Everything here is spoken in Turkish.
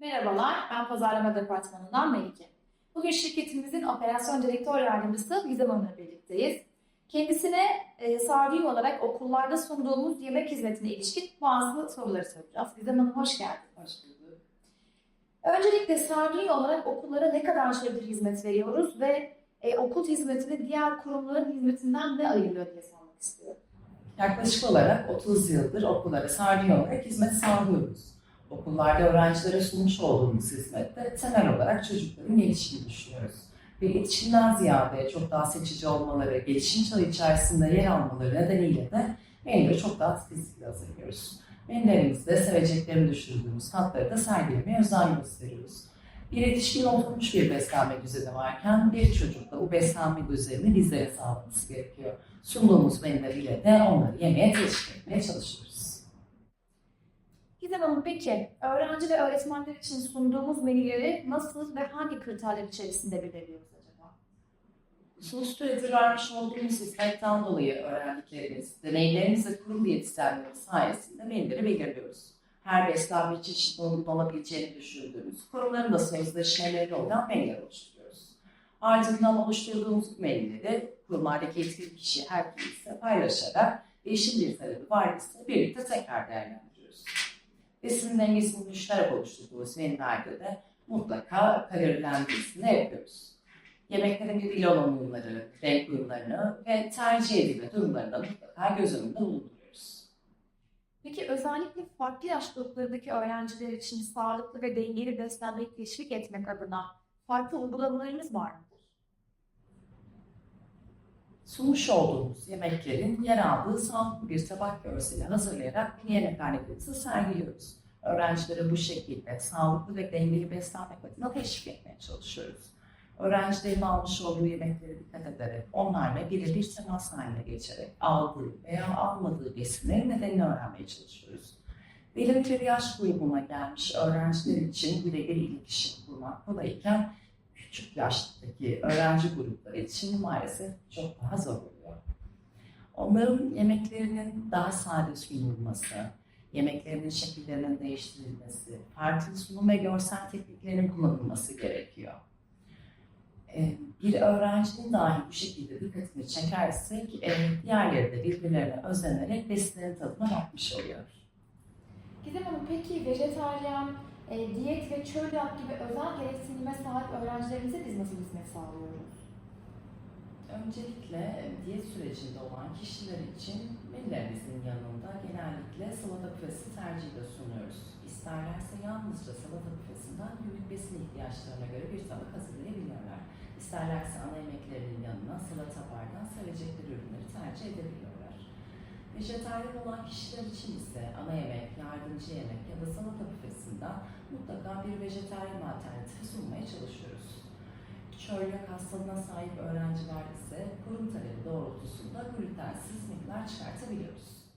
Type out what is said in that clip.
Merhabalar, ben Pazarlama Departmanı'ndan Melike. Bugün şirketimizin operasyon direktör yardımcısı Gizem Hanım'la birlikteyiz. Kendisine e, Sardinya olarak okullarda sunduğumuz yemek hizmetine ilişkin bazı soruları soracağız. Gizem Hanım hoş geldiniz. Hoş bulduk. Öncelikle Sardinya olarak okullara ne kadar süredir hizmet veriyoruz ve e, okul hizmetini diğer kurumların hizmetinden ne ayırıyor diye sormak istiyorum. Yaklaşık olarak 30 yıldır okullara sardinya olarak hizmet sağlıyoruz. Okullarda öğrencilere sunmuş olduğumuz hizmette temel olarak çocukların gelişimini düşünüyoruz. Ve yetişkinden ziyade çok daha seçici olmaları, gelişim çağı içerisinde yer almaları nedeniyle de menüleri çok daha titizlikle hazırlıyoruz. Menülerimizde seveceklerini düşürdüğümüz tatları da sergilemeye özen gösteriyoruz. Bir yetişkin oturmuş bir beslenme düzeni varken bir çocuk da bu beslenme düzenini bizlere sağlaması gerekiyor. Sunduğumuz menüler de onları yemeğe teşvik etmeye çalışıyoruz. Gizem Hanım peki öğrenci ve öğretmenler için sunduğumuz menüleri nasıl ve hangi kriterler içerisinde belirliyoruz acaba? Uzun süredir vermiş olduğumuz hizmetten dolayı öğrendiklerimiz, deneyimlerimiz ve kurum diyetisyenleri sayesinde menüleri belirliyoruz. Her beslenme çeşidinin olabileceğini düşündüğümüz kurumların da sözleşmeleri olan menüler oluşturuyoruz. Ardından oluşturduğumuz menüleri kurumlardaki etkili kişi herkese paylaşarak değişim bir talebi var ise birlikte tekrar değerlendiriyoruz. Besin dengesini düşünerek oluşturduğumuz menülerde de mutlaka kalorilendirmesini yapıyoruz. Yemeklerin birbiriyle uyumları, renk uyumlarını ve tercih edilme durumlarını da mutlaka göz önünde bulunduruyoruz. Peki özellikle farklı yaş gruplarındaki öğrenciler için sağlıklı ve dengeli beslenmeyi teşvik etmek adına farklı uygulamalarımız var mıdır? Sunmuş olduğumuz yemeklerin yer aldığı sağlıklı bir tabak görseli hazırlayarak yemekhanelerimizi sergiliyoruz. Öğrencilere bu şekilde sağlıklı ve dengeli beslenmek adına teşvik etmeye çalışıyoruz. Öğrencilerin almış olduğu yemeklere dikkat ederek onlarla birebir temas haline geçerek aldığı veya almadığı besinlerin nedenini öğrenmeye çalışıyoruz. Belirli bir yaş grubuna gelmiş öğrenciler için birebir iletişim kurmak kolayken küçük yaştaki öğrenci grupları için maalesef çok daha zor oluyor. Onların yemeklerinin daha sade sunulması, yemeklerinin şekillerinin değiştirilmesi, farklı sunum ve görsel tekniklerin kullanılması gerekiyor. Ee, Bir öğrencinin dahi bu şekilde dikkatini çekersek, diğerleri de birbirlerine özenerek besinlerin tadına bakmış oluyor. Gizem Hanım peki vejetaryen, e, diyet ve çölyak gibi özel gereksinime sahip öğrencilerimize biz nasıl hizmet sağlıyoruz? Öncelikle diyet sürecinde olan kişiler için menülerimizin yanında genellikle salata püresi tercihi de sunuyoruz. İsterlerse yalnızca salata püresinden günlük besin ihtiyaçlarına göre bir tabak hazırlayabiliyorlar. İsterlerse ana yemeklerinin yanına salata bardan sevecekleri ürünleri tercih edebiliyorlar. Vejetaryen olan kişiler için ise ana yemek, yardımcı yemek ya da salata püresinden mutlaka bir vejetaryen alternatifi sunmaya çalışıyoruz. Çölyak hastalığına sahip öğrenciler ise kurum talebi doğrultusunda glutensiz menüler çıkartabiliyoruz.